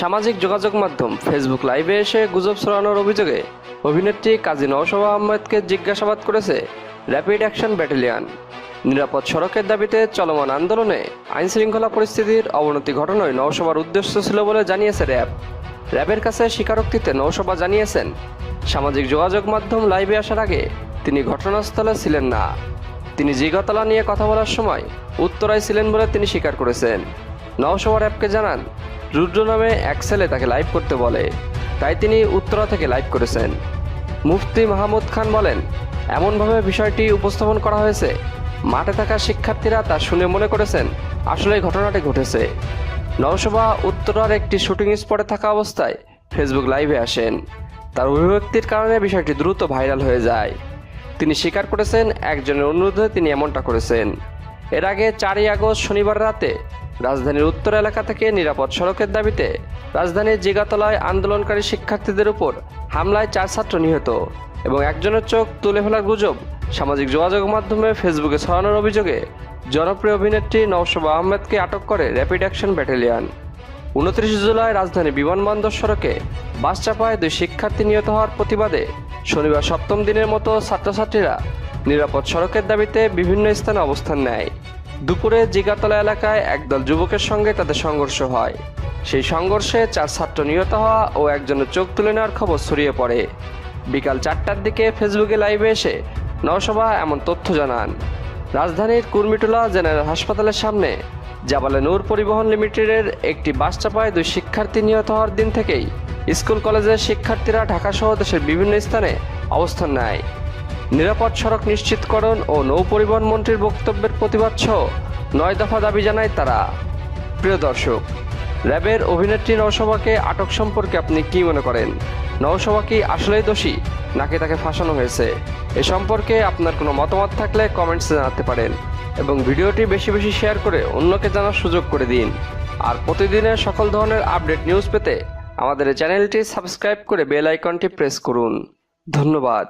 সামাজিক যোগাযোগ মাধ্যম ফেসবুক লাইভে এসে গুজব ছড়ানোর অভিযোগে অভিনেত্রী কাজী নওশবা আহমেদকে জিজ্ঞাসাবাদ করেছে র্যাপিড অ্যাকশন ব্যাটালিয়ন নিরাপদ সড়কের দাবিতে চলমান আন্দোলনে আইন শৃঙ্খলা পরিস্থিতির অবনতি ঘটনায় নওশবার উদ্দেশ্য ছিল বলে জানিয়েছে র্যাব র্যাবের কাছে স্বীকারোক্তিতে নৌসভা জানিয়েছেন, সামাজিক যোগাযোগ মাধ্যম লাইভে আসার আগে তিনি ঘটনাস্থলে ছিলেন না। তিনি জিগাতলা নিয়ে কথা বলার সময় উত্তরায় ছিলেন বলে তিনি স্বীকার করেছেন। নওসভা র্যাবকে জানান রুদ্র নামে এক ছেলে তাকে লাইভ করতে বলে। তাই তিনি উত্তরা থেকে লাইভ করেছেন। মুফতি মাহমুদ খান বলেন, এমনভাবে বিষয়টি উপস্থাপন করা হয়েছে। মাঠে থাকা শিক্ষার্থীরা তা শুনে মনে করেছেন আসলে ঘটনাটি ঘটেছে। নওশোভা উত্তরার একটি শুটিং স্পটে থাকা অবস্থায় ফেসবুক লাইভে আসেন। তার অভিব্যক্তির কারণে বিষয়টি দ্রুত ভাইরাল হয়ে যায়। তিনি স্বীকার করেছেন, একজনের অনুরোধে তিনি এমনটা করেছেন। এর আগে চারই আগস্ট শনিবার রাতে রাজধানীর উত্তর এলাকা থেকে নিরাপদ সড়কের দাবিতে রাজধানীর জিগাতলায় আন্দোলনকারী শিক্ষার্থীদের উপর হামলায় চার ছাত্র নিহত এবং একজনের চোখ তুলে ফেলার গুজব সামাজিক যোগাযোগ মাধ্যমে ফেসবুকে ছড়ানোর অভিযোগে জনপ্রিয় অভিনেত্রী নওশবা আহমেদকে আটক করে র্যাপিড অ্যাকশন ব্যাটালিয়ন। উনত্রিশ জুলাই রাজধানী বিমানবন্দর সড়কে বাস চাপায় দুই শিক্ষার্থী নিহত হওয়ার প্রতিবাদে শনিবার সপ্তম দিনের মতো ছাত্রছাত্রীরা নিরাপদ সড়কের দাবিতে বিভিন্ন স্থানে অবস্থান নেয়। দুপুরে জিগাতলা এলাকায় একদল যুবকের সঙ্গে তাদের সংঘর্ষ হয়। সেই সংঘর্ষে চার ছাত্র নিহত হওয়া ও একজনের চোখ তুলে নেওয়ার খবর ছড়িয়ে পড়ে। বিকাল চারটার দিকে ফেসবুকে লাইভে এসে নওসভা এমন তথ্য জানান। রাজধানীর কুর্মিটোলা জেনারেল হাসপাতালের সামনে জাবালে নূর পরিবহন লিমিটেডের একটি বাস চাপায় দুই শিক্ষার্থী নিহত হওয়ার দিন থেকেই স্কুল, কলেজের শিক্ষার্থীরা ঢাকাসহ দেশের বিভিন্ন স্থানে অবস্থান নেয়। নিরাপদ সড়ক নিশ্চিতকরণ ও নৌ পরিবহন মন্ত্রীর বক্তব্যের প্রতিবাদ সহ নয় দফা দাবি জানায় তারা। প্রিয় দর্শক, র্যাবের অভিনেত্রী নৌসভাকে আটক সম্পর্কে আপনি কি মনে করেন? নৌসভা কি আসলেই দোষী, নাকি তাকে ফাঁসানো হয়েছে? এ সম্পর্কে আপনার কোনো মতামত থাকলে কমেন্টসে জানাতে পারেন এবং ভিডিওটি বেশি বেশি শেয়ার করে অন্যকে জানার সুযোগ করে দিন। আর প্রতিদিনের সকল ধরনের আপডেট নিউজ পেতে আমাদের চ্যানেলটি সাবস্ক্রাইব করে বেল আইকনটি প্রেস করুন। ধন্যবাদ।